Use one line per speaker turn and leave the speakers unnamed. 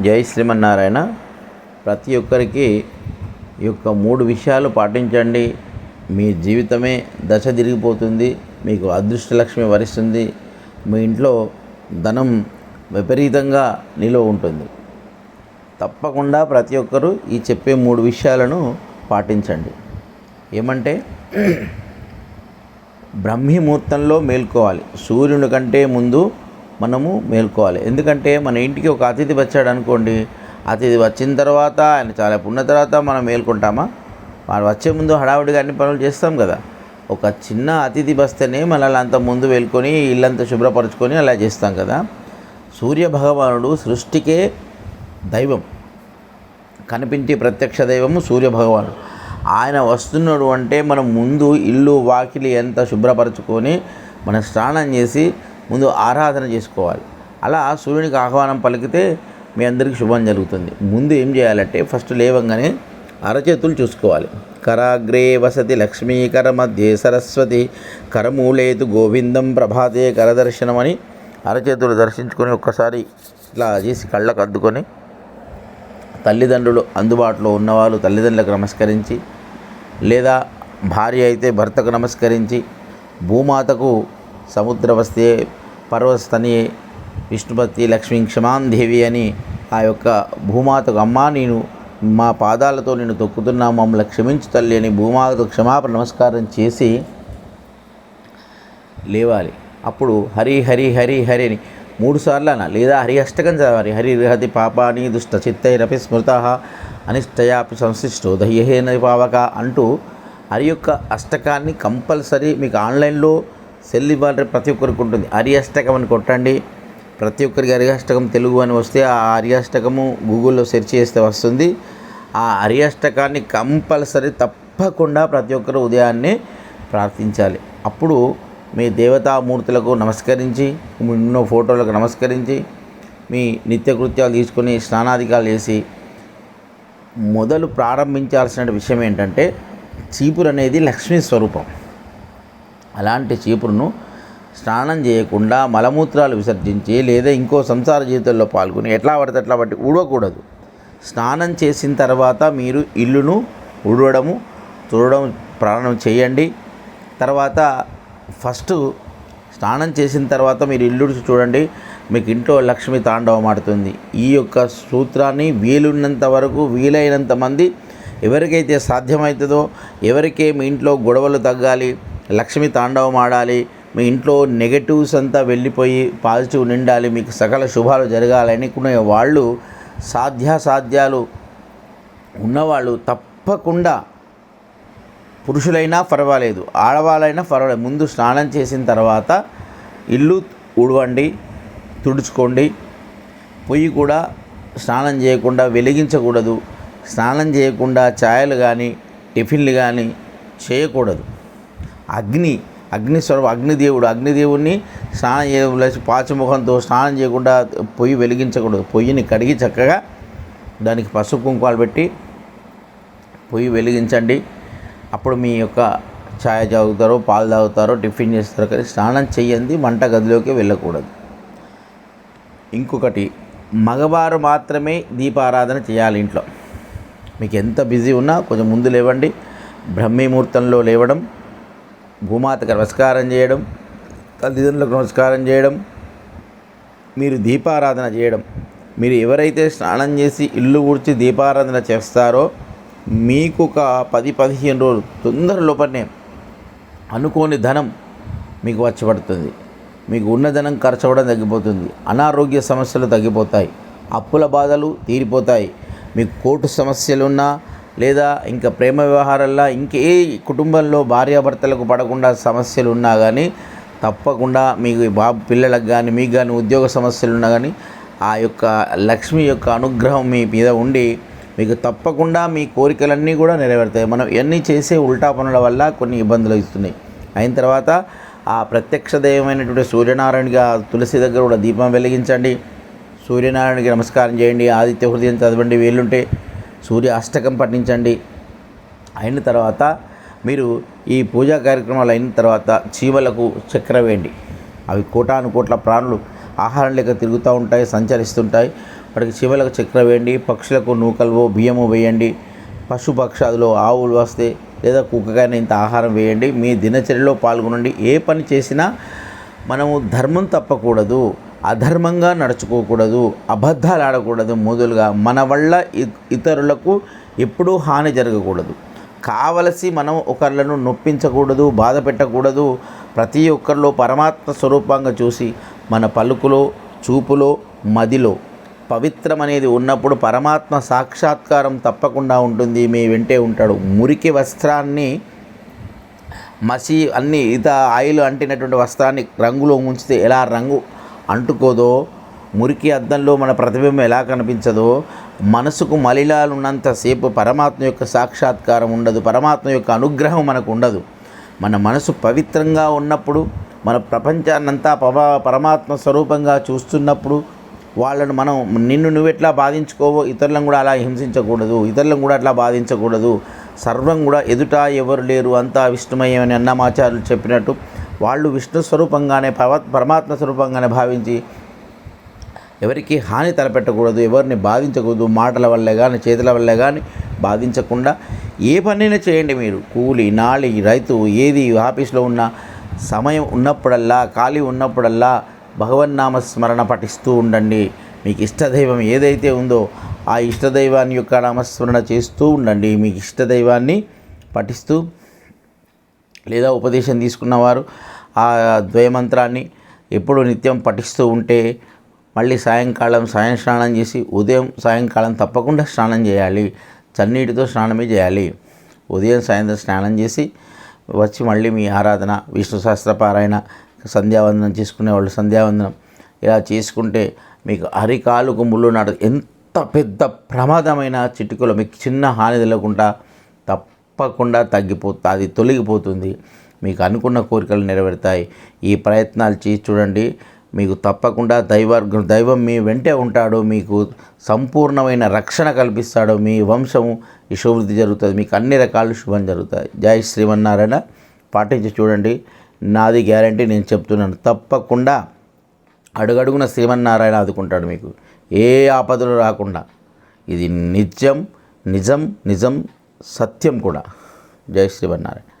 జై శ్రీమన్నారాయణ. ప్రతి ఒక్కరికి ఈ యొక్క మూడు విషయాలు పాటించండి. మీ జీవితమే దశ తిరిగిపోతుంది. మీకు అదృష్టలక్ష్మి వరిస్తుంది. మీ ఇంట్లో ధనం విపరీతంగా నిలువ ఉంటుంది. తప్పకుండా ప్రతి ఒక్కరూ ఈ చెప్పే మూడు విషయాలను పాటించండి. ఏమంటే బ్రహ్మీ ముహూర్తంలో మేల్కోవాలి. సూర్యుని కంటే ముందు మనము మేల్కోవాలి. ఎందుకంటే మన ఇంటికి ఒక అతిథి వచ్చాడు అనుకోండి అతిథి వచ్చిన తర్వాత ఆయన చాలా ఉన్న తర్వాత మనం మేల్కొంటామా? వాళ్ళు వచ్చే ముందు హడావుడిగా అన్ని పనులు చేస్తాం కదా. ఒక చిన్న అతిథి వస్తేనే మనల్ని అంత ముందు వెళ్ళుకొని ఇల్లంతా శుభ్రపరచుకొని అలా చేస్తాం కదా. సూర్య భగవానుడు సృష్టికే దైవం. కనిపించే ప్రత్యక్ష దైవము సూర్య భగవానుడు. ఆయన వస్తున్నాడు అంటే మనం ముందు ఇల్లు వాకిలి ఎంత శుభ్రపరచుకొని మనం స్నానం చేసి ముందు ఆరాధన చేసుకోవాలి. అలా సూర్యునికి ఆహ్వానం పలికితే మీ అందరికీ శుభం జరుగుతుంది. ముందు ఏం చేయాలంటే ఫస్ట్ లేవంగానే అరచేతులు చూసుకోవాలి. కరాగ్రే వసతి లక్ష్మీకర మధ్యే సరస్వతి కరమూలేతు గోవిందం ప్రభాతే కరదర్శనం అని అరచేతులు దర్శించుకొని ఒక్కసారి ఇట్లా చేసి కళ్ళకు అద్దుకొని తల్లిదండ్రులు అందుబాటులో ఉన్నవాళ్ళు తల్లిదండ్రులకు నమస్కరించి లేదా భార్య అయితే భర్తకు నమస్కరించి భూమాతకు సముద్రవస్తే పర్వస్తని విష్ణుపతి లక్ష్మీ క్షమాందేవి అని ఆ యొక్క భూమాతకు అమ్మా నేను మా పాదాలతో నేను తొక్కుతున్నా మమ్మల్ని క్షమించు తల్లి అని భూమాతకు క్షమాపణ నమస్కారం చేసి లేవాలి. అప్పుడు హరి హరి హరి హరి అని మూడు సార్లు అన లేదా హరి అష్టకం చదవాలి హరి రిహతి పాపాని దుష్ట చిత్తైరపి స్మృత అనిష్టయాపి సంశిష్టో దహ్యహేన పావక అంటూ హరి యొక్క అష్టకాన్ని కంపల్సరీ మీకు ఆన్లైన్లో సెల్ ఇవ్వాలి ప్రతి ఒక్కరికి ఉంటుంది. హరి అని కొట్టండి. ప్రతి ఒక్కరికి అరియాష్టకం తెలుగు అని వస్తే ఆ అరియాష్టకము గూగుల్లో సెర్చ్ చేస్తే వస్తుంది. ఆ అరియాష్టకాన్ని కంపల్సరీ తప్పకుండా ప్రతి ఒక్కరు ఉదయాన్నే ప్రార్థించాలి. అప్పుడు మీ దేవతామూర్తులకు నమస్కరించి ఎన్నో ఫోటోలకు నమస్కరించి మీ నిత్యకృత్యాలు తీసుకొని స్నానాధికాలు చేసి మొదలు ప్రారంభించాల్సిన విషయం ఏంటంటే చీపురు అనేది లక్ష్మీ స్వరూపం. అలాంటి చీపురును స్నానం చేయకుండా మలమూత్రాలు విసర్జించి లేదా ఇంకో సంసార జీవితంలో పాల్గొని ఎట్లా పడితే అట్లా పట్టి ఊడకూడదు. స్నానం చేసిన తర్వాత మీరు ఇల్లును ఉడవడము చూడడం ప్రారంభం చేయండి. తర్వాత ఫస్ట్ స్నానం చేసిన తర్వాత మీరు ఇల్లు చూడండి. మీకు ఇంట్లో లక్ష్మి తాండవం ఆడుతుంది ఈ యొక్క సూత్రాన్ని వీలున్నంత వరకు వీలైనంత మంది ఎవరికైతే సాధ్యమవుతుందో ఎవరికే మీ ఇంట్లో గొడవలు తగ్గాలి లక్ష్మి తాండవం ఆడాలి మీ ఇంట్లో నెగటివ్స్ అంతా వెళ్ళిపోయి పాజిటివ్ నిండాలి మీకు సకల శుభాలు జరగాలి అనుకునే వాళ్ళు సాధ్యాసాధ్యాలు ఉన్నవాళ్ళు తప్పకుండా పురుషులైనా పర్వాలేదు ఆడవాళ్ళైనా పర్వాలేదు ముందు స్నానం చేసిన తర్వాత ఇల్లు ఉడవండి తుడుచుకోండి పొయ్యి కూడా స్నానం చేయకుండా వెలిగించకూడదు స్నానం చేయకుండా ఛాయలు కానీ టిఫిన్లు కానీ చేయకూడదు. అగ్ని అగ్నిస్వరూప అగ్నిదేవుడు అగ్నిదేవుడిని స్నానం చేయలేసి పాచముఖంతో స్నానం చేయకుండా పొయ్యి వెలిగించకూడదు. పొయ్యిని కడిగి చక్కగా దానికి పసుపు కుంకుమాలు పెట్టి పొయ్యి వెలిగించండి. అప్పుడు మీ యొక్క ఛాయ్ తాగుతారో పాలు తాగుతారో టిఫిన్ చేస్తారో కానీ స్నానం చేయండి వంట గదిలోకి వెళ్ళకూడదు. ఇంకొకటి మగవారు మాత్రమే దీపారాధన చేయాలి ఇంట్లో. మీకు ఎంత బిజీ ఉన్నా కొంచెం ముందు లేవండి. బ్రహ్మీ ముహూర్తంలో లేవడం భూమాతకు నమస్కారం చేయడం తల్లిదండ్రులకు నమస్కారం చేయడం మీరు దీపారాధన చేయడం మీరు ఎవరైతే స్నానం చేసి ఇల్లు ఊడ్చి దీపారాధన చేస్తారో మీకు ఒక పది పదిహేను రోజులు తొందరలోపనే అనుకోని ధనం మీకు వచ్చబడుతుంది. మీకు ఉన్న ధనం ఖర్చు అవ్వడం తగ్గిపోతుంది. అనారోగ్య సమస్యలు తగ్గిపోతాయి. అప్పుల బాధలు తీరిపోతాయి. మీకు కోర్టు సమస్యలు ఉన్నా లేదా ఇంకా ప్రేమ వ్యవహారాల్లో ఇంకే కుటుంబంలో భార్యాభర్తలకు పడకుండా సమస్యలు ఉన్నా కానీ తప్పకుండా మీకు బాబు పిల్లలకు కానీ మీకు కానీ ఉద్యోగ సమస్యలు ఉన్నా కానీ ఆ యొక్క లక్ష్మి యొక్క అనుగ్రహం మీ మీద ఉండి మీకు తప్పకుండా మీ కోరికలన్నీ కూడా నెరవేరుతాయి. మనం ఇవన్నీ చేసే ఉల్టా పనుల వల్ల కొన్ని ఇబ్బందులు ఇస్తున్నాయి అయిన తర్వాత ఆ ప్రత్యక్ష దైవమైనటువంటి సూర్యనారాయణగా తులసి దగ్గర కూడా దీపం వెలిగించండి. సూర్యనారాయణకి నమస్కారం చేయండి. ఆదిత్య హృదయం చదవండి. వీలుంటే సూర్య అష్టకం పఠించండి. అయిన తర్వాత మీరు ఈ పూజా కార్యక్రమాలు అయిన తర్వాత చీమలకు చక్కెర వేయండి. అవి కోటాను కోట్ల ప్రాణులు ఆహారం లేక తిరుగుతూ ఉంటాయి సంచరిస్తుంటాయి. వాటికి చీమలకు చక్కెర వేయండి. పక్షులకు నూకలు బియ్యము వేయండి. పశుపక్షాదులు ఆవులు వస్తే లేదా కుక్కగానే ఇంత ఆహారం వేయండి. మీ దినచర్యలో పాల్గొనండి. ఏ పని చేసినా మనము ధర్మం తప్పకూడదు. అధర్మంగా నడుచుకోకూడదు అబద్ధాలు ఆడకూడదు మొదలుగా మన వల్ల ఇ- ఇతరులకు ఎప్పుడూ హాని జరగకూడదు. కావలసి మనం ఒకళ్ళను నొప్పించకూడదు బాధ పెట్టకూడదు ప్రతి ఒక్కరిలో పరమాత్మ స్వరూపంగా చూసి మన పలుకులో చూపులో మదిలో పవిత్రం అనేది ఉన్నప్పుడు పరమాత్మ సాక్షాత్కారం తప్పకుండా ఉంటుంది. మీ వెంటే ఉంటాడు. మురికి వస్త్రాన్ని మసి అన్ని ఇత ఆయిల్ అంటినటువంటి వస్త్రాన్ని రంగులో ముంచితే ఎలా రంగు అంటుకోదో మురికి అద్దంలో మన ప్రతిబింబం ఎలా కనిపించదో మనసుకు మలిలాలు ఉన్నంతసేపు పరమాత్మ యొక్క సాక్షాత్కారం ఉండదు పరమాత్మ యొక్క అనుగ్రహం మనకు ఉండదు. మన మనసు పవిత్రంగా ఉన్నప్పుడు మన ప్రపంచాన్నంతా పవ పరమాత్మ స్వరూపంగా చూస్తున్నప్పుడు వాళ్ళను మనం నిన్ను నువ్వెట్లా బాధించుకోవో ఇతరులను కూడా అలా హింసించకూడదు ఇతరులను కూడా అట్లా బాధించకూడదు. సర్వం కూడా ఎదుట ఎవరు లేరు అంతా విష్ణుమయమని అన్నమాచార్యులు చెప్పినట్టు వాళ్ళు విష్ణు స్వరూపంగానే పరమాత్మ స్వరూపంగానే భావించి ఎవరికి హాని తలపెట్టకూడదు ఎవరిని బాధించకూడదు మాటల వల్లే కానీ చేతుల వల్లే కానీ బాధించకుండా ఏ పనైనా చేయండి మీరు? కూలి నాళి రైతు ఏది ఆఫీస్లో ఉన్న సమయం ఉన్నప్పుడల్లా ఖాళీ ఉన్నప్పుడల్లా భగవన్నామ స్మరణ పఠిస్తూ ఉండండి. మీకు ఇష్టదైవం ఏదైతే ఉందో ఆ ఇష్టదైవాన్ని యొక్క నామస్మరణ చేస్తూ ఉండండి. మీకు ఇష్టదైవాన్ని పఠిస్తూ లేదా ఉపదేశం తీసుకున్నవారు ఆ ద్వయమంత్రాన్ని ఎప్పుడు నిత్యం పఠిస్తూ ఉంటే మళ్ళీ సాయంకాలం సాయం స్నానం చేసి ఉదయం సాయంకాలం తప్పకుండా స్నానం చేయాలి. చన్నీటితో స్నానమే చేయాలి. ఉదయం సాయంత్రం స్నానం చేసి వచ్చి మళ్ళీ మీ ఆరాధన విష్ణు సహస్ర పారాయణ సంధ్యావందనం చేసుకునే వాళ్ళు సంధ్యావందనం ఇలా చేసుకుంటే మీకు అరికాలుకు ముళ్ళు నాడు ఎంత పెద్ద ప్రమాదమైన చిటికలో మీకు చిన్న హాని తెలకుండా తప్పకుండా తగ్గిపోతుంది అది తొలగిపోతుంది. మీకు అనుకున్న కోరికలు నెరవేరుతాయి. ఈ ప్రయత్నాలు చేసి చూడండి. మీకు తప్పకుండా దైవ దైవం మీ వెంటే ఉంటాడు. మీకు సంపూర్ణమైన రక్షణ కల్పిస్తాడు. మీ వంశం యశోవృద్ధి జరుగుతుంది. మీకు అన్ని రకాల శుభం జరుగుతాయి. జై శ్రీమన్నారాయణ. పాటించి చూడండి. నాది గ్యారంటీ నేను చెప్తున్నాను. తప్పకుండా అడుగడుగున శ్రీమన్నారాయణ ఆదుకుంటాడు మీకు. ఏ ఆపదలు రాకుండా. ఇది నిత్యం నిజం నిజం సత్యం కూడా. జై శ్రీమన్నారాయణ.